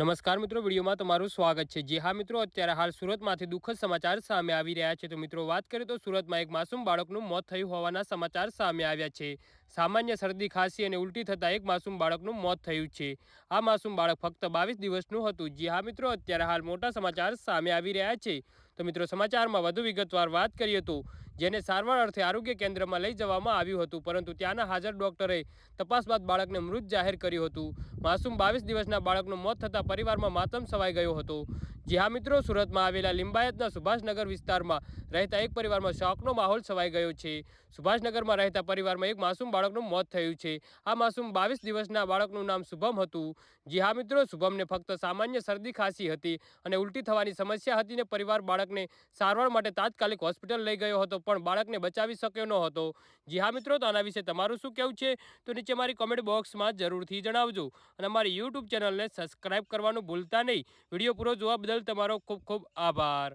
નમસ્કાર મિત્રો, વિડીયોમાં તમારું સ્વાગત છે. જે હા મિત્રો, અત્યારે હાલ સુરતમાંથી દુઃખદ સમાચાર સામે આવી રહ્યા છે. તો મિત્રો, વાત કરીએ તો સુરતમાં એક માસૂમ બાળકનું મોત થયું હોવાના સમાચાર સામે આવ્યા છે. સામાન્ય શરદી ખાંસી અને ઉલટી થતાં એક માસૂમ બાળકનું મોત થયું છે. આ માસૂમ બાળક ફક્ત બાવીસ દિવસનું હતું. જે હા મિત્રો, અત્યારે હાલ મોટા સમાચાર સામે આવી રહ્યા છે. તો મિત્રો, સમાચારમાં વધુ વિગતવાર વાત કરીએ તો જેને સારવાર અર્થે આરોગ્ય કેન્દ્રમાં લઈ જવામાં આવ્યું હતું. પરંતુ ત્યાંના હાજર ડોક્ટરે તપાસ બાદ બાળકને મૃત જાહેર કર્યું હતું. માસૂમ બાવીસ દિવસના બાળકનું મોત થતાં પરિવારમાં માતમ છવાઈ ગયો હતો. જી હા મિત્રો, સુરતમાં આવેલા લિંબાયતના સુભાષનગર વિસ્તારમાં રહેતા એક પરિવારમાં શોકનો માહોલ છવાઈ ગયો છે. સુભાષનગરમાં રહેતા પરિવારમાં એક માસૂમ બાળકનું મોત થયું છે. આ માસૂમ બાવીસ દિવસના બાળકનું નામ શુભમ હતું. જી હા મિત્રો, શુભમને ફક્ત સામાન્ય શરદી ખાંસી હતી અને ઉલટી થવાની સમસ્યા હતી ને પરિવાર બાળકને સારવાર માટે તાત્કાલિક હોસ્પિટલ લઈ ગયો હતો, પણ બાળકને બચાવી શક્યો ન હતો. જી હા મિત્રો, તો આના વિશે તમારું શું કહેવું છે? તો નીચે મારી કોમેન્ટ બોક્સમાં જરૂરથી જણાવજો અને અમારી યુટ્યુબ ચેનલને સબસ્ક્રાઈબ કરવાનું ભૂલતા નહીં. વીડિયો પૂરો જોવા તમારો ખૂબ ખૂબ આભાર.